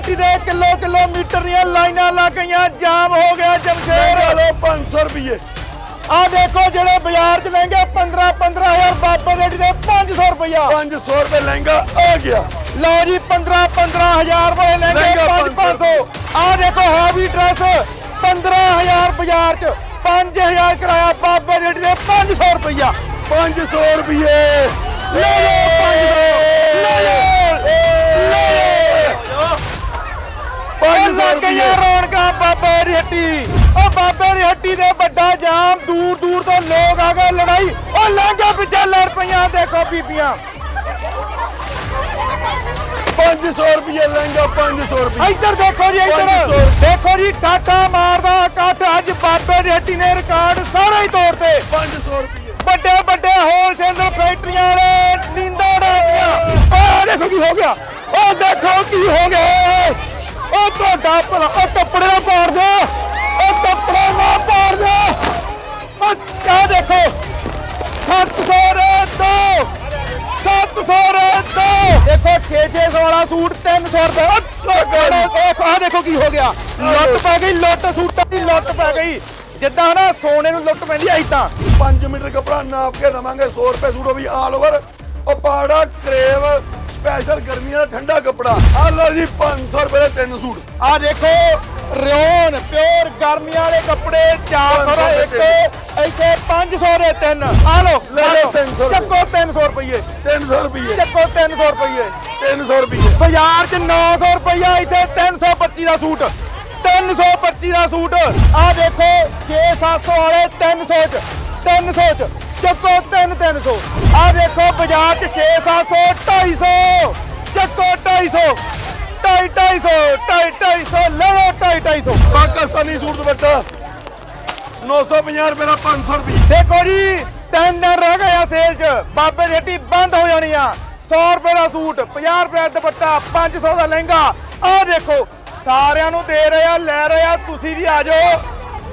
ਹੱਟੀ ਦੇ kilo kilometre ਦੀਆਂ ਲਾਈਨਾਂ ਲੱਗ ਗਈਆਂ ਜਾਮ ਹੋ ਗਿਆ ਜਮਸ਼ੇਰ। ਲਓ 500 ਰੁਪਏ ਆ ਦੇਖੋ ਜਿਹੜੇ ਬਾਜ਼ਾਰ 'ਚ ਲਹਿੰਗੇ 15 15000 ਬਾਬੇ ਹੱਟੀ ਦੇ 500 ਰੁਪਇਆ 500 ਰੁਪਏ ਲਹਿੰਗਾ ਆ ਗਿਆ। ਲਓ ਜੀ 15 15000 ਵਾਲੇ ਲਹਿੰਗੇ ਲਹਿੰਗਾ 5 500 ਆ ਦੇਖੋ ਹੈਵੀ ਡਰੈਸ 15000 ਬਾਜ਼ਾਰ 'ਚ 5000 ਕਿਰਾਇਆ ਬਾਬੇ ਹੱਟੀ ਦੇ 500 ਰੁਪਇਆ 500 ਰੁਪਏ ਲੈ ਲਓ 500 ਲੈ ਲਓ 500 ਲੱਗ ਗਈਆਂ ਰੌਣਕਾਂ ਬਾਬੇ ਦੀ ਹੱਟੀ। ਉਹ ਬਾਬੇ ਦੀ ਹੱਟੀ ਦੇ ਵੱਡਾ ਜਾਮ ਦੂਰ ਦੂਰ ਤੋਂ ਲੋਕ ਆ ਗਏ ਲੜਾਈ। ਉਹ ਲਹਿੰਗੇ ਪਿੱਛੇ ਲੜ ਪਈਆਂ ਦੇਖੋ ਬੀਬੀਆਂ। 500 ਰੁਪਏ ਲਹਿੰਗਾ 500 ਰੁਪਏ ਇੱਧਰ ਦੇਖੋ ਜੀ ਇੱਧਰ। 500 ਦੇਖੋ ਜੀ ਠਾਠਾ ਮਾਰਦਾ ਇਕੱਠ। ਅੱਜ ਬਾਬੇ ਦੀ ਹੱਟੀ ਨੇ ਰਿਕਾਰਡ ਸਾਰਾ ਹੀ ਤੋੜਤੇ 500 ਰੁਪਏ ਵੱਡੇ ਵੱਡੇ ਹੋਲਸੇਲਰ ਫੈਕਟਰੀਆਂ ਵਾਲੇ ਨੀਂਦਾਂ ਡਾਂਦੀਆਂ ਉਹ ਦੇਖੋ ਕੀ ਹੋ ਗਿਆ। ਉਹ ਦੇਖੋ ਕੀ ਹੋ ਗਿਆ। ਉਹ ਤੁਹਾਡਾ ਭਲਾ ਉਹ ਕੱਪੜੇ ਨਾ ਪਾੜ ਦਿਓ ਉਹ ਕੱਪੜੇ ਨਾ ਪਾੜ ਦਿਓ ਉਹ ਕਿਆ ਦੇਖੋ। 700 ਰੇ ਦੋ। 700 ਰੇ ਦੋ। ਦੇਖੋ 6-600 ਵਾਲਾ ਸੂਟ 300 ਰੁਪਏ। ਉਹ ਆ ਦੇਖੋ ਕੀ ਹੋ ਗਿਆ। ਲੁੱਟ ਪੈ ਗਈ ਲੁੱਟ ਸੂਟਾਂ ਦੀ ਲੁੱਟ ਪੈ ਗਈ। ਜਿੱਦਾਂ ਨਾ ਸੋਨੇ ਨੂੰ ਲੁੱਟ ਪੈਂਦੀ ਐ ਇਦਾਂ 5 ਮੀਟਰ ਕਪੜਾ ਨਾਪ ਕੇ ਦਵਾਂਗੇ 100 ਰੁਪਏ ਸੂਟ ਉਹ ਵੀ ਆਲ ਓਵਰ ਉਹ ਪਾੜਾ ਕਰੇਵ ਸਪੈਸ਼ਲ ਗਰਮੀਆਂ ਦਾ ਠੰਡਾ ਕਪੜਾ। ਆ ਲਓ ਜੀ 500 ਰੁਪਏ ਦੇ ਤਿੰਨ ਸੂਟ। ਆ ਦੇਖੋ ਰਿਓਨ ਪਿਓਰ ਗਰਮੀਆਂ ਵਾਲੇ ਕੱਪੜੇ 400 ਦਾ ਇੱਕ ਇੱਥੇ 500 ਦੇ ਤਿੰਨ। ਆ ਲਓ ਲੈ ਲਓ ਲਓ 300 ਰੁਪਏ। ਚੱਕੋ 300 ਰੁਪਏ 300 ਰੁਪਏ ਚੱਕੋ 300 ਰੁਪਏ 300 ਰੁਪਏ ਬਾਜ਼ਾਰ 'ਚ 900 ਰੁਪਇਆ ਇੱਥੇ 325 ਦਾ ਸੂਟ। 325 ਦਾ ਸੂਟ। ਆ ਦੇਖੋ 6-700 ਵਾਲੇ 300 ਚ 300 ਚ। ਚੱਕੋ 3-300 ਆ ਦੇਖੋ ਬਾਜ਼ਾਰ 'ਚ 6-700 250 ਚੱਕੋ 250 ਢਾਈ ਢਾਈ ਸੌ ਢਾਈ ਢਾਈ ਸੌ ਲੈ ਲਓ ਢਾਈ ਢਾਈ ਸੌ। ਪਾਕਿਸਤਾਨੀ ਸੂਟ ਦੁਪੱਟਾ 950 ਰੁਪਏ ਦਾ 500 ਰੁਪਏ। ਦੇਖੋ ਜੀ ਤਿੰਨ ਦਿਨ ਰਹਿ ਗਏ ਆ ਸੇਲ 'ਚ। ਬਾਬੇ ਦੀ ਹੱਟੀ ਬੰਦ ਹੋ ਜਾਣੀ ਆ। 100 ਰੁਪਏ ਦਾ ਸੂਟ 50 ਰੁਪਏ ਦਾ ਦੁਪੱਟਾ 500 ਦਾ ਲਹਿੰਗਾ। ਆਹ ਦੇਖੋ ਸਾਰਿਆਂ ਨੂੰ ਦੇ ਰਹੇ ਆ ਲੈ ਰਹੇ ਆ ਤੁਸੀਂ ਵੀ ਆ ਜਾਓ।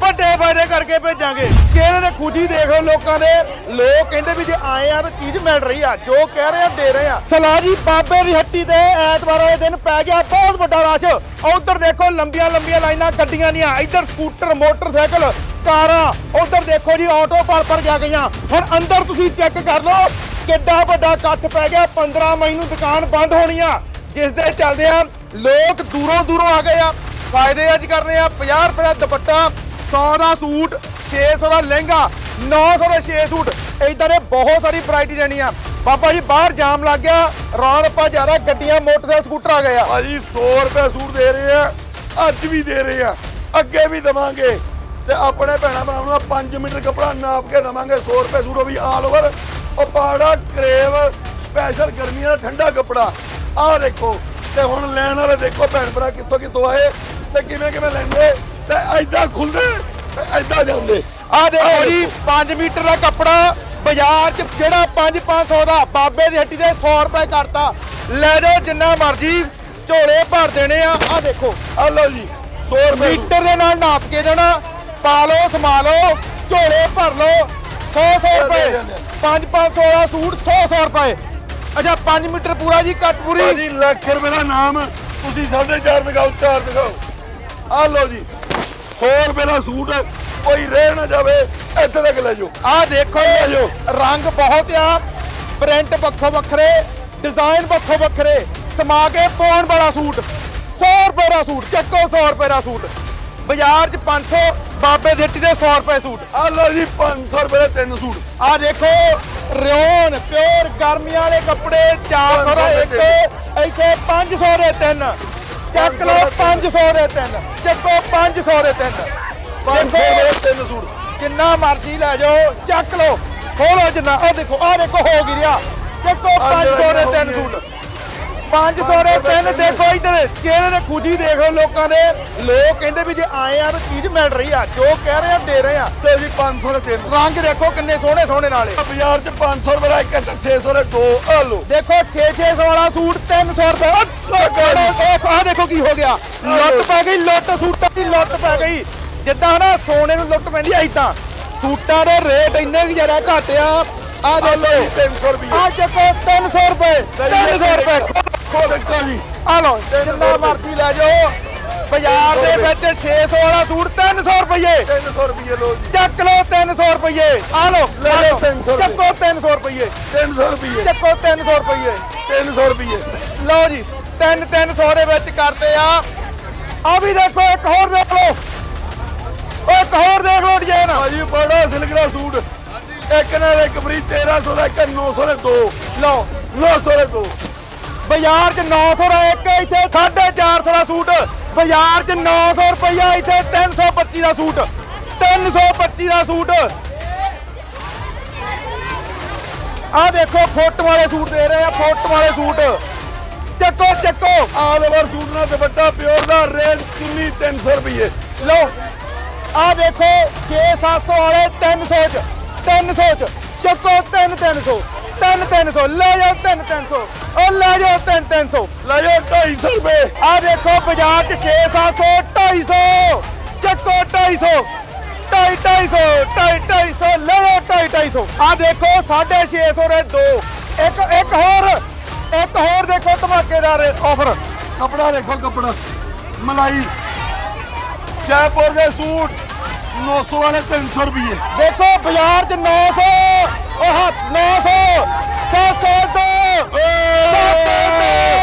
ਵੱਡੇ ਫਾਇਦੇ ਕਰਕੇ ਭੇਜਾਂਗੇ। ਕਿਹੜੇ ਨੇ ਖੁਸ਼ੀ ਦੇਖ ਲਓ ਲੋਕਾਂ ਦੇ। ਲੋਕ ਕਹਿੰਦੇ ਵੀ ਜੇ ਆਏ ਆ ਤਾਂ ਚੀਜ਼ ਮਿਲ ਰਹੀ ਆ। ਜੋ ਕਹਿ ਰਹੇ ਆ, ਦੇ ਰਹੇ ਆ। ਸਲਾਹ ਜੀ, ਬਾਬੇ ਦੀ ਹੱਟੀ ਤੇ ਐਤਵਾਰ ਵਾਲੇ ਦਿਨ ਪੈ ਗਿਆ ਬਹੁਤ ਵੱਡਾ ਰਸ਼। ਉਧਰ ਦੇਖੋ, ਲੰਬੀਆਂ ਲੰਬੀਆਂ ਲਾਈਨਾਂ ਗੱਡੀਆਂ ਦੀਆਂ ਇੱਧਰ ਸਕੂਟਰ, ਮੋਟਰਸਾਈਕਲ, ਕਾਰਾਂ। ਉਧਰ ਦੇਖੋ ਜੀ, ਆਟੋ ਪਰ ਪਰ ਜਾ ਗਈਆਂ। ਹੁਣ ਅੰਦਰ ਤੁਸੀਂ ਚੈੱਕ ਕਰ ਲਓ, ਕਿੱਡਾ ਵੱਡਾ ਇਕੱਠ ਪੈ ਗਿਆ। 15 ਮਈ ਨੂੰ ਦੁਕਾਨ ਬੰਦ ਹੋਣੀ ਆ। ਜਿਸ ਦੇ ਚੱਲਦੇ ਆ, ਲੋਕ ਦੂਰੋਂ ਦੂਰੋਂ ਆ ਗਏ ਆ। ਫਾਇਦੇ ਅੱਜ ਕਰ ਰਹੇ ਆ 50 ਰੁਪਏ ਦੁਪੱਟਾ। 100 ਦਾ ਸੂਟ 600 ਦਾ ਲਹਿੰਗਾ 900 ਦੇ 6 ਸੂਟ। ਇਦਾਂ ਦੇ ਬਹੁਤ ਸਾਰੀ ਵੈਰਾਈਟੀ ਦੇਣੀ ਆ। ਬਾਬਾ ਜੀ, ਬਾਹਰ ਜਾਮ ਲੱਗ ਗਿਆ। ਰੌਣ ਰੱਪਾ ਜ਼ਿਆਦਾ ਗੱਡੀਆਂ, ਮੋਟਰਸਾਈਕਲ, ਸਕੂਟਰ ਆ ਗਏ ਆ। ਭਾਜੀ 100 ਰੁਪਏ ਸੂਟ ਦੇ ਰਹੇ ਆ। ਅੱਜ ਵੀ ਦੇ ਰਹੇ ਆ। ਅੱਗੇ ਵੀ ਦਵਾਂਗੇ। ਤੇ ਆਪਣੇ ਭੈਣਾ ਭਰਾਵਾਂ ਨੂੰ 5 ਮੀਟਰ ਕਪੜਾ ਨਾਪ ਕੇ ਦਵਾਂਗੇ। 100 ਰੁਪਏ ਸੂਟ ਉਹ ਵੀ ਆਲ ਓਵਰ ਉਹ ਪਾੜਾ, ਕਰੇਵ ਸਪੈਸ਼ਲ ਗਰਮੀਆਂ ਦਾ ਠੰਡਾ ਕਪੜਾ। ਆਹ ਦੇਖੋ। ਤੇ ਹੁਣ ਲੈਣ ਵਾਲੇ ਦੇਖੋ ਭੈਣ ਭਰਾ ਕਿੱਥੋਂ ਕਿੱਥੋਂ ਆਏ। ਤੇ ਕਿਵੇਂ ਕਿਵੇਂ ਲੈਂਦੇ? ਤੇ ਐਦਾਂ ਖੁੱਲਦੇ ਤੇ ਐਦਾਂ ਜਾਂਦੇ। ਆ ਦੇਖੋ ਜੀ 5 ਮੀਟਰ ਦਾ ਕੱਪੜਾ ਬਾਜ਼ਾਰ 'ਚ ਜਿਹੜਾ 5-500 ਦਾ ਬਾਬੇ ਦੀ ਹੱਟੀ ਦੇ 100 ਰੁਪਏ ਕਰਤਾ। ਲੈ ਜਾਓ ਜਿੰਨਾ ਮਰਜ਼ੀ ਝੋਲੇ ਭਰ ਦੇਣੇ ਆ। ਆ ਦੇਖੋ। ਆ ਲਓ ਜੀ 100 ਰੁਪਏ। ਮੀਟਰ ਦੇ ਨਾਲ ਨਾਪ ਕੇ ਦੇਣਾ। ਪਾ ਲਓ ਸਮਾ ਲਓ ਝੋਲੇ ਭਰ ਲਓ। 100 100 ਰੁਪਏ। 5-500 ਦਾ ਸੂਟ 100 100 ਰੁਪਏ। ਅੱਛਾ 5 ਮੀਟਰ ਪੂਰਾ ਜੀ ਕੱਟ ਪੂਰੀ। ਭਾਜੀ ਲੱਖ ਰੁਪਏ ਦਾ ਨਾਮ। ਤੁਸੀਂ 4.5 ਦਿਖਾਓ 4 ਦਿਖਾਓ। ਆ ਲਓ ਜੀ। 100 ਰੁਪਏ ਦਾ ਸੂਟ ਕੋਈ ਰਹਿ ਨਾ ਜਾਵੇ ਇੱਥੇ ਤੱਕ ਲੈ ਜਾਓ। ਆ ਦੇਖੋ ਲਓ। ਰੰਗ ਬਹੁਤ ਆ ਪ੍ਰਿੰਟ ਵੱਖੋ ਵੱਖਰੇ ਡਿਜ਼ਾਈਨ ਵੱਖੋ ਵੱਖਰੇ ਸਮਾ ਕੇ ਪਾਉਣ ਵਾਲਾ ਸੂਟ 100 ਰੁਪਏ ਦਾ ਸੂਟ ਚੱਕੋ 100 ਰੁਪਏ ਦਾ ਸੂਟ। ਬਾਜ਼ਾਰ 'ਚ 500 ਬਾਬੇ ਦੀ ਹੱਟੀ ਦੇ 100 ਰੁਪਏ ਸੂਟ। ਆ ਲਓ ਜੀ 500 ਰੁਪਏ ਦੇ ਤਿੰਨ ਸੂਟ। ਆ ਦੇਖੋ ਰਿਓਨ ਪਿਓਰ ਗਰਮੀਆਂ ਵਾਲੇ ਕੱਪੜੇ 400 ਦਾ ਇੱਕ ਇੱਥੇ 500 ਦੇ ਤਿੰਨ। ਚੱਕ ਲਓ 500 ਦੇ ਤਿੰਨ। ਚੱਕੋ 500 ਦੇ ਤਿੰਨ। 500 ਦੇਖੋ ਰੁਪਏ ਦੇ ਤਿੰਨ ਸੂਟ। ਜਿੰਨਾ ਮਰਜ਼ੀ ਲੈ ਜਾਓ ਚੱਕ ਲਓ। ਖੋਲੋ ਜਿੰਨਾ। ਉਹ ਦੇਖੋ ਆ ਦੇਖੋ ਹੋ ਗਈ ਰਿਆ ਚੱਕੋ 500 ਦੇ ਤਿੰਨ ਸੂਟ। 500 ਦੇ ਤਿੰਨ ਦੇਖੋ ਇੱਧਰ ਕਿਹੜੇ ਨੇ ਖੁਸ਼ੀ ਦੇਖ ਲੋਕਾਂ ਦੇ। ਲੋਕ ਕਹਿੰਦੇ ਵੀ ਜੇ ਆਏ ਆ ਤਾਂ ਚੀਜ਼ ਮਿਲ ਰਹੀ ਆ। ਜੋ ਕਹਿ ਰਹੇ ਆ ਦੇ ਰਹੇ ਆ। ਤੇ ਜੀ 500 ਦੇ ਤਿੰਨ। ਰੰਗ ਦੇਖੋ ਕਿੰਨੇ ਸੋਹਣੇ ਸੋਹਣੇ ਨਾਲੇ। ਬਾਜ਼ਾਰ 'ਚ 500 ਰੁਪਏ ਦਾ ਇੱਕ ਤੇ 600 ਦੇ ਦੋ ਆ ਲਓ ਦੇਖੋ 6-600 ਵਾਲਾ ਸੂਟ 300 ਰੁਪਏ। ਦੇਖੋ ਕੀ ਹੋ ਗਿਆ ਲੁੱਟ ਪੈ ਗਈ ਲੁੱਟ ਸੂਟਾਂ ਦੀ ਲੁੱਟ ਪੈ ਗਈ ਜਿੱਦਾਂ ਨਾ ਸੋਨੇ ਨੂੰ ਲੁੱਟ ਪੈਂਦੀ ਐ ਇਦਾਂ ਸੂਟਾਂ ਦੇ ਰੇਟ ਇੰਨੇ ਵੀ ਜ਼ਿਆਦਾ ਘੱਟ ਆ ਜੀ ਦੇਖੋ 300 ਰੁਪਏ ਆ ਚੱਕੋ 300 ਰੁਪਏ 300 ਰੁਪਏ ਖੋ ਦੇਖੋ ਜੀ ਆ ਲਓ ਜਿੰਨਾ ਮਰਜ਼ੀ ਲੈ ਜਾਓ ਬਾਜ਼ਾਰ ਦੇ ਵਿੱਚ 600 ਵਾਲਾ ਸੂਟ 300 ਰੁਪਏ 300 ਰੁਪਏ ਲੋ ਜੀ ਚੱਕ ਲਓ 300 ਰੁਪਏ ਆ ਲੈ। 300 ਰੁਪਏ। ਚੱਕੋ 300 ਰੁਪਏ 300 ਰੁਪਏ ਚੱਕੋ 300 ਰੁਪਏ 300 ਰੁਪਏ ਲਓ ਜੀ 3 300 ਦੇ ਵਿੱਚ ਕਰਦੇ ਆ। ਆ ਵੀ ਦੇਖੋ ਇੱਕ ਹੋਰ ਦੇਖ ਲਓ। ਇੱਕ ਹੋਰ ਦੇਖ ਲਓ ਡਿਜ਼ਾਈਨ। ਭਾਜੀ ਬੜਾ ਸਿਲਕ ਦਾ ਸੂਟ। ਇੱਕ ਨਾਲ ਇੱਕ ਫਰੀ 1300 ਦਾ ਇੱਕ 900 ਦੇ ਦੋ। ਲਓ 900 ਦੇ ਦੋ। ਬਾਜ਼ਾਰ 'ਚ 900 ਦਾ ਇੱਕ ਇੱਥੇ 450 ਦਾ ਸੂਟ। ਬਾਜ਼ਾਰ 'ਚ 900 ਰੁਪਈਆ ਇੱਥੇ 325 ਦਾ ਸੂਟ। 325 ਦਾ ਸੂਟ। ਆ ਦੇਖੋ ਫੁੱਟ ਵਾਲੇ ਸੂਟ ਦੇ ਰਹੇ ਆ ਫੁੱਟ ਵਾਲੇ ਸੂਟ। ਚੱਕੋ ਚੱਕੋ। ਆਲ ਓਵਰ ਸੂਟ ਨਾਲ ਦੁਪੱਟਾ ਪਿਓਰ ਦਾ ਰੇਂਜ ਚੁੰਨੀ 300 ਰੁਪਏ ਲਓ ਆ ਦੇਖੋ 6-700 ਵਾਲੇ 300 ਚ 300 ਚ। ਚੱਕੋ 3-300 3-300 ਲੈ ਜਾਓ 3-300 ਉਹ ਲੈ ਜਾਓ 3-300 ਲੈ ਜਾਓ 250 ਰੁਪਏ। ਆ ਦੇਖੋ ਬਾਜ਼ਾਰ ਚ 6-700 250 ਚੱਕੋ 250 ਢਾਈ ਢਾਈ ਸੌ ਢਾਈ ਢਾਈ ਸੌ ਲੈ ਜਾਓ ਢਾਈ ਢਾਈ ਸੌ। ਆ ਦੇਖੋ 650 ਦੇ ਦੋ। ਇੱਕ ਇੱਕ ਹੋਰ। ਇੱਕ ਹੋਰ ਦੇਖੋ ਧਮਾਕੇਦਾਰ ਆਫਰ ਕਪੜਾ ਦੇਖੋ, ਕਪੜਾ। ਮਲਾਈ। ਜੈਪੁਰ ਦੇ ਸੂਟ 900 ਵਾਲੇ 300 ਰੁਪਏ ਦੇਖੋ, ਬਾਜ਼ਾਰ ਚ 900 ਉਹ 900 700 ਦੋ 700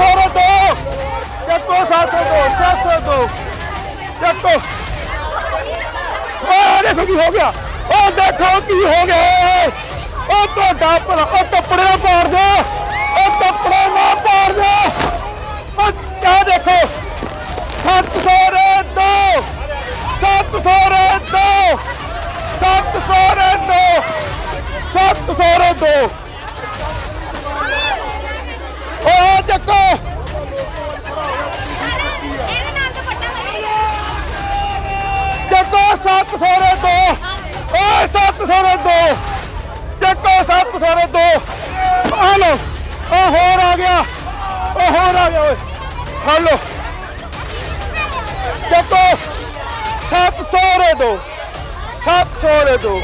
702 ਚੱਕੋ 702 702 ਚੱਕੋ ਉਹ ਦੇਖੋ ਕੀ ਹੋ ਗਿਆ ਉਹ ਦੇਖੋ ਕੀ ਹੋ ਗਿਆ ਉਹ ਤੁਹਾਡਾ ਭਲਾ ਉਹ ਕੱਪੜੇ ਨਾ ਪਾੜ ਦੇ ਉਹ ਕੱਪੜੇ ਨਾ ਪਾੜ ਦੇ ਉਹ ਕਿਆ ਦੇਖੋ 700 ਫੜ ਲੋ ਚੱਕੋ। 700 ਦੇ ਦੋ 700 ਦੇ ਦੋ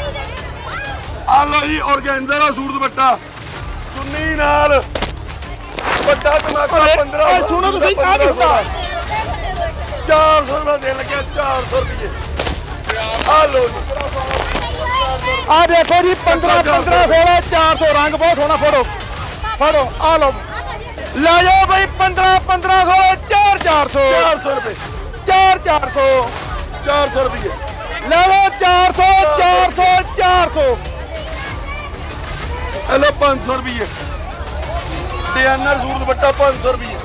ਆ ਲਓ ਜੀ ਔਰਗੈਂਜ਼ਾ ਦਾ ਸੂਟ ਦੁਪੱਟਾ। ਚੁੰਨੀ ਨਾਲ। ਵੱਡਾ ਧਮਾਕਾ 15 ਓਏ ਸੁਣੋ ਤੁਸੀਂ ਆ ਕੀ ਹੁੰਦਾ 400 ਰੁਪਏ ਦੇਣ ਲੱਗਿਆ 400 ਰੁਪਏ। ਆ ਲਓ ਜੀ। ਆ ਦੇਖੋ ਜੀ 15 15 16 400 ਰੰਗ ਬਹੁਤ ਸੋਹਣਾ ਫੜੋ। ਫੜੋ ਆ ਲਓ। ਲੈ ਜਾਓ ਬਈ 15 15 16 4 400 400 ਰੁਪਏ। 4 400 400 ਰੁਪਏ। ਲੈ ਲਓ 400 400 400 ਇਹ ਲਓ 500 ਰੁਪਏ। ਸੂਟ ਦੁਪੱਟਾ 500 ਰੁਪਏ।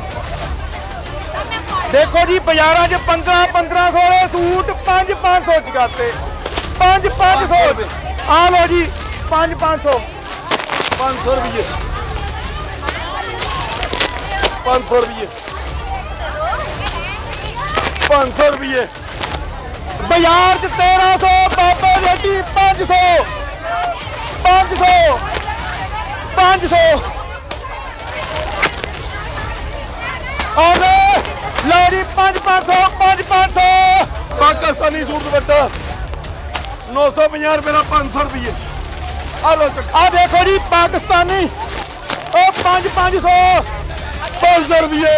ਦੇਖੋ ਜੀ ਬਾਜ਼ਾਰਾਂ 'ਚ 15 1500 ਦੇ ਸੂਟ 5 500 ਚ ਕਰਤੇ। 5 500 ਆ ਲਓ ਜੀ 5 500 500 ਰੁਪਏ। 500 ਰੁਪਏ 500 ਰੁਪਏ ਬਾਜ਼ਾਰ 'ਚ 1300 ਬਾਬਾ ਰੇਡੀ 500 500 500 ਆਲੇ ਲਓ ਜੀ 5 500 5 500 ਪਾਕਿਸਤਾਨੀ ਸੂਟ ਦੁਪੱਟਾ 950 ਰੁਪਏ ਦਾ 500 ਰੁਪਏ ਆ ਲਓ ਚੱਕ ਆ ਦੇਖੋ ਜੀ ਪਾਕਿਸਤਾਨੀ ਉਹ 5 500 500 ਰੁਪਏ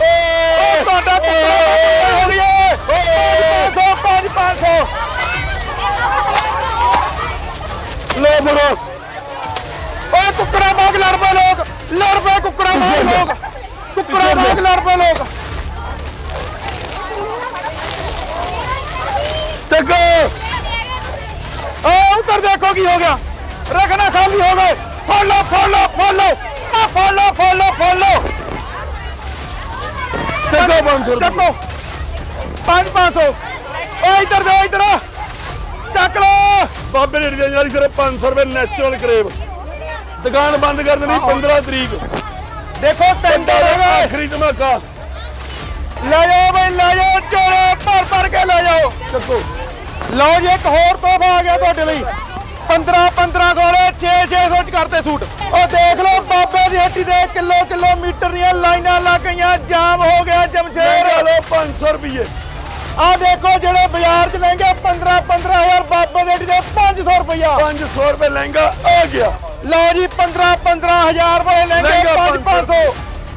ਉਹ ਤੁਹਾਡਾ ਹੋ ਗਿਆ 500 5 500 ਲੋ ਮਰੋ। ਓਏ ਕੁੱਕੜਾ ਬਾਗ ਲੜ ਪਏ ਲੋਕ ਲੜ ਪਏ ਕੁੱਕੜਾ ਬਾਗ ਲੋਕ। ਕੁੱਕੜਾ ਬਾਗ ਲੜ ਪਏ ਲੋਕ। ਚੱਕ। ਓ ਉਧਰ ਦੇਖੋ ਕੀ ਹੋ ਗਿਆ। ਰੱਖਣਾ ਖਾਲੀ ਹੋ ਗਏ। ਫੜ ਲਓ ਫੜ ਲਓ ਫੜ ਲਓ। ਆ ਫੜ ਲਓ ਫੜ ਲਓ ਫੜ ਲਓ। ਚੱਕੋ 500 ਰੁਪਏ। ਚੱਕੋ 5 500 ਓ ਇੱਧਰ ਦੇ ਇੱਧਰ। ਆ। ਚੱਕ ਲਓ। ਬਾਬੇ ਰੇੜੀ ਦੇ ਯਾਰੀ ਸਿਰੇ 500 ਰੁਪਏ ਨੈਚੁਰਲ ਕਰੇਬ ਦੁਕਾਨ ਬੰਦ ਕਰ ਦੇਣੀ 15 ਤਰੀਕ। ਦੇਖੋ ਟੈਂਡਰ ਦਾ ਆਖਰੀ ਧਮਾਕਾ। ਲੈ ਜਾਓ ਬਈ ਲੈ ਜਾਓ। ਝੋਲੇ ਭਰ ਭਰ ਕੇ ਲੈ ਜਾਓ। ਚੱਕੋ। ਲਓ ਜੀ ਇੱਕ ਹੋਰ ਤੋਹਫਾ ਆ ਗਿਆ ਤੁਹਾਡੇ ਲਈ। 15 15 ਸੋਲੇ 6 600 ਚ ਕਰਤੇ ਸੂਟ। ਉਹ ਦੇਖ ਲਓ ਬਾਬੇ ਦੀ ਹੱਟੀ ਦੇ ਕਿਲੋ ਕਿਲੋਮੀਟਰ ਦੀਆਂ ਲਾਈਨਾਂ ਲੱਗ ਗਈਆਂ ਜਾਮ ਹੋ ਗਿਆ ਜਮਸ਼ੇਰ। ਫੇਰ ਲਓ 500 ਰੁਪਏ ਆ ਦੇਖੋ ਜਿਹੜੇ ਬਾਜ਼ਾਰ 'ਚ ਲਹਿੰਗੇ 15 15000 ਬਾਬੇ ਦੀ ਹੱਟੀ ਦੇ 500 ਰੁਪਇਆ 500 ਰੁਪਏ ਲਹਿੰਗਾ ਆ ਗਿਆ। ਲਓ ਜੀ 15 15000 ਰੁਪਏ ਲਹਿੰਗੇ ਲਹਿੰਗਾ 5 500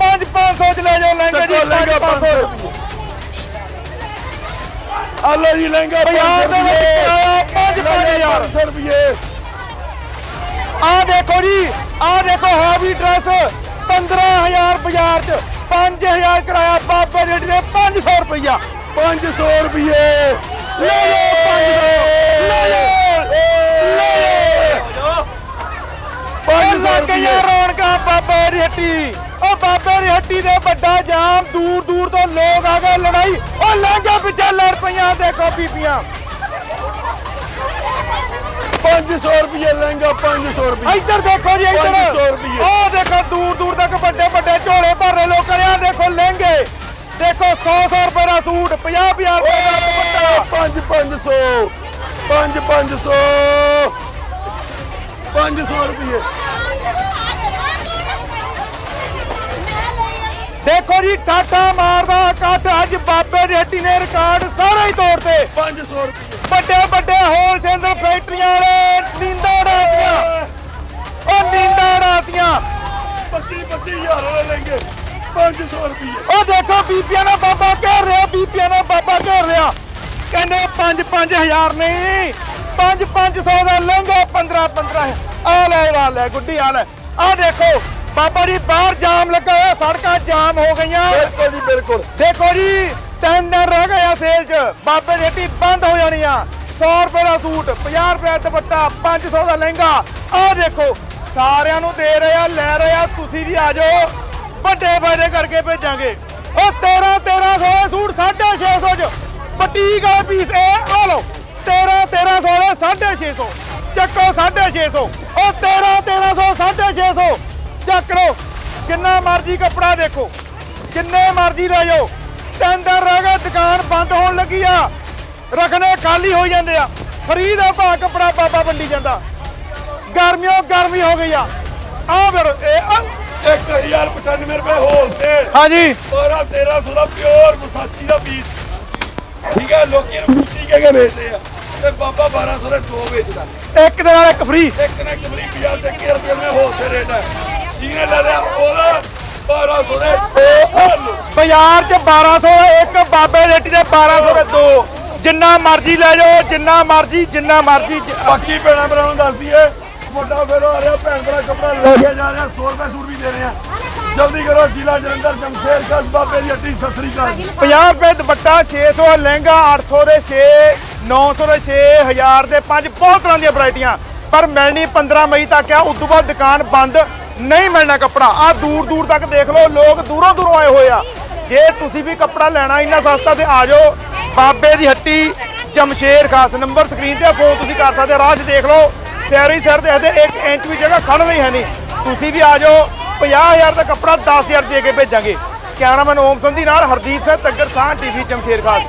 5 500 ਚ ਲੈ ਜਾਓ ਲਹਿੰਗੇ ਜੀ ਚੱਕੋ ਲਹਿੰਗਾ 5 500 500 ਆ ਲਓ ਜੀ ਲਹਿੰਗਾ ਬਾਜ਼ਾਰ ਦੇ ਵਿੱਚ ਆਇਆ 5 5000 500 ਰੁਪਏ ਆ ਦੇਖੋ ਜੀ ਆ ਦੇਖੋ ਹੈਵੀ ਡਰੈਸ 15000 ਬਾਜ਼ਾਰ ਚ 5000 ਕਰਾਇਆ ਬਾਬੇ ਦੇ ਦੇ 500 ਰੁਪਇਆ 500 ਰੁਪਏ ਲੈ ਲਓ 500 ਲੈ ਲਓ 500 500 ਰੁਪਏ ਰੌਣਕਾਂ ਬਾਬੇ ਦੀ ਹੱਟੀ ਉਹ ਬਾਬੇ ਦੀ ਹੱਟੀ ਦੇ ਵੱਡਾ ਜਾਮ ਦੂਰ ਦੂਰ ਤੋਂ ਲੋਕ ਆ ਗਏ ਲੜਾਈ ਉਹ ਲਹਿੰਗੇ ਪਿੱਛੇ ਲੜ ਪਈਆਂ ਦੇਖੋ ਬੀਬੀਆਂ 500 ਰੁਪਏ ਲਹਿੰਗਾ 500 ਰੁਪਏ ਇੱਧਰ ਦੇਖੋ ਜੀ ਇੱਧਰ। 500 ਰੁਪਈਏ। ਉਹ ਦੇਖੋ ਦੂਰ ਦੂਰ ਤੱਕ ਵੱਡੇ ਵੱਡੇ ਝੋਲੇ ਭਰ ਰਹੇ ਲੋਕਾਂ ਨੇ ਆਹ ਦੇਖੋ ਲਹਿੰਗੇ। ਦੇਖੋ 100 100 ਰੁਪਏ ਦਾ ਸੂਟ 50 50 ਰੁਪਏ ਦਾ ਦੁਪੱਟਾ। 5 500 5 500 500 ਰੁਪਏ ਦੇਖੋ ਜੀ ਠਾਠਾ ਮਾਰਦਾ ਕੱਟ। ਅੱਜ ਬਾਬੇ ਹੱਟੀ ਨੇ ਰਿਕਾਰਡ ਸਾਰੇ ਹੀ ਤੋੜਤੇ 500 ਰੁਪਏ ਵੱਡੇ ਵੱਡੇ ਹੋਲਸੇਲਰ ਫੈਕਟਰੀਆਂ ਵਾਲੇ ਨੀਂਦਾਂ ਡਾਤੀਆਂ ਉਹ ਨੀਂਦਾਂ ਡਾਤੀਆਂ 25 25000 ਵਾਲੇ ਲਹਿੰਗੇ 500 ਰੁਪਏ ਉਹ ਦੇਖੋ ਬੀਬੀਆਂ ਦਾ ਬਾਬਾ ਘੇਰ ਰਿਹਾ ਬੀਬੀਆਂ ਦਾ ਬਾਬਾ ਘੇਰ ਰਿਹਾ। ਕਹਿੰਦੇ 5 5000 ਨਹੀਂ 5 500 ਦਾ ਲਹਿੰਗਾ 15 15 ਆ ਲੈ ਆ ਲੈ ਗੁੱਡੀ ਆ ਲੈ। ਆ ਦੇਖੋ ਬਾਬਾ ਜੀ ਬਾਹਰ ਜਾਮ ਲੱਗਾ ਹੋਇਆ ਸੜਕਾਂ ਜਾਮ ਹੋ ਗਈਆਂ। ਬਿਲਕੁਲ ਜੀ ਬਿਲਕੁਲ। ਦੇਖੋ ਜੀ ਤਿੰਨ ਦਿਨ ਰਹਿ ਗਏ ਆ ਸੇਲ 'ਚ। ਬਾਬੇ ਦੀ ਹੱਟੀ ਬੰਦ ਹੋ ਜਾਣੀ ਆ। 100 ਰੁਪਏ ਦਾ ਸੂਟ 50 ਰੁਪਏ ਦਾ ਦੁਪੱਟਾ 500 ਦਾ ਲਹਿੰਗਾ। ਆਹ ਦੇਖੋ, ਸਾਰਿਆਂ ਨੂੰ ਦੇ ਰਹੇ ਆ, ਲੈ ਰਹੇ ਆ, ਤੁਸੀਂ ਵੀ ਆ ਜਾਓ। ਵੱਡੇ ਫਾਇਦੇ ਕਰਕੇ ਭੇਜਾਂਗੇ। ਉਹ 13 1300 ਦੇ ਸੂਟ 650 ਚ। ਬਟੀਕ ਵਾਲੇ ਪੀਸ ਇਹ ਆ ਲਓ 13 1300 ਦੇ 650 ਚੱਕੋ 650 ਉਹ 13 1300 650 ਚੱਕ ਲਓ ਜਿੰਨਾ ਮਰਜ਼ੀ ਕੱਪੜਾ ਦੇਖੋ, ਕਿੰਨੇ ਮਰਜ਼ੀ ਲੈ ਜਾਓ। ਦਿਨ ਰਹਿ ਗਏ ਦੁਕਾਨ ਬੰਦ ਹੋਣ ਲੱਗੀ ਆ। ਰਖਨੇ ਖਾਲੀ ਹੋ ਜਾਂਦੇ ਆ। ਫਰੀ ਦਾ ਭਾ ਕੱਪੜਾ ਬਾਬਾ ਵੰਡੀ ਜਾਂਦਾ। ਗਰਮੀਓ ਗਰਮੀ ਹੋ ਗਈ ਆ। ਆ ਫਿਰ ਇਹ ਆ- 1095 ਰੁਪਏ ਹੋਲਸੇਲ ਹਾਂਜੀ। 12 1300 ਦਾ ਪਿਓਰ ਵਿਸਾਚੀ ਦਾ ਪੀਸ ਠੀਕ ਹੈ ਲੋਕੀ ਨੂੰ ਕੁੱਤੀ ਕਹਿ ਕੇ ਵੇਚਦੇ ਆ। ਤੇ ਬਾਬਾ 1200 ਦੇ ਦੋ ਵੇਚਦਾ। ਇੱਕ ਦੇ ਨਾਲ ਇੱਕ ਫ੍ਰੀ ਇੱਕ ਨਾ ਕਮਰੀ 50 ਤੇ 1 ਰੁਪਏ में ਹੋਲਸੇਲ ਰੇਟ ਹੈ ਜਿਹਨੇ ਲੈ ਲਿਆ ਉਹਦਾ 1200 ਦੇ ਦੋ ਲਓ। ਬਾਜ਼ਾਰ 'ਚ 1200 ਦਾ ਇੱਕ ਬਾਬੇ ਰੇਟੀ ਦੇ 1200 ਦੇ ਦੋ। ਜਿੰਨਾ ਮਰਜ਼ੀ ਲੈ ਜਾਓ ਜਿੰਨਾ ਮਰਜ਼ੀ ਜਿੰਨਾ ਮਰਜ਼ੀ ਜ- ਬਾਕੀ ਭੈਣਾਂ ਭਰਾਵਾਂ ਨੂੰ ਦੱਸ ਦਈਏ ਵੱਡਾ ਫੇਰ ਆ ਰਿਹਾ ਭੈਣ ਭਰਾ ਕੱਪੜਾ ਲੈ ਕੇ ਜਾ ਰਿਹਾ 100 ਰੁਪਏ ਸੂਟ ਵੀ ਦੇ ਰਹੇ ਆ। ਜਲਦੀ ਕਰੋ ਜ਼ਿਲ੍ਹਾ ਜਲੰਧਰ ਜਮਸ਼ੇਰ ਖਾਸ ਬਾਬੇ ਦੀ ਹੱਟੀ ਸਤਿ ਸ੍ਰੀ ਅਕਾਲ। 50 ਰੁਪਏ ਦੁਪੱਟਾ 600 ਲਹਿੰਗਾ 800 ਦੇ 6 900 ਦੇ 6 1000 ਦੇ 5 ਬਹੁਤ ਤਰ੍ਹਾਂ ਦੀਆਂ ਵੈਰਾਈਟੀਆਂ। ਪਰ ਮਿਲਣੀ 15 ਮਈ ਤੱਕ ਆ, ਉਸ ਤੋਂ ਬਾਅਦ ਦੁਕਾਨ ਬੰਦ, ਨਹੀਂ ਮਿਲਣਾ ਕੱਪੜਾ। ਆ ਦੂਰ ਦੂਰ ਤੱਕ ਦੇਖ ਲਓ, ਲੋਕ ਦੂਰੋਂ ਦੂਰੋਂ ਆਏ ਹੋਏ ਆ। ਜੇ ਤੁਸੀਂ ਵੀ ਕੱਪੜਾ ਲੈਣਾ ਇੰਨਾ ਸਸਤਾ ਤੇ ਆ ਜਾਓ। ਬਾਬੇ ਦੀ ਹੱਟੀ, ਜਮਸ਼ੇਰ ਖਾਸ, ਨੰਬਰ ਸਕਰੀਨ ਤੇ ਫੋਨ ਤੁਸੀਂ ਕਰ ਸਕਦੇ ਹੋ। ਰਾਹ 'ਚ ਦੇਖ ਲਓ। ਸੈਰੀ ਸਰ ਦੇ ਇਹਦੇ 1 ਇੰਚ ਵੀ ਜਗ੍ਹਾ ਖੜ ਨਹੀਂ ਹੈ ਨਹੀਂ ਤੁਸੀਂ ਵੀ ਆ ਜਾਓ 50000 ਦਾ ਕੱਪੜਾ 10000 ਦੇ ਕੇ ਭੇਜਾਂਗੇ। ਕੈਮਰਾਮੈਨ ਓਮ ਸੰਧੀ ਨਾਲ ਹਰਦੀਪ ਸਿੰਘ ਤੱਗਰ ਸਾਹ, ਟੀਵੀ ਜਮਸ਼ੇਰ ਖਾਸ।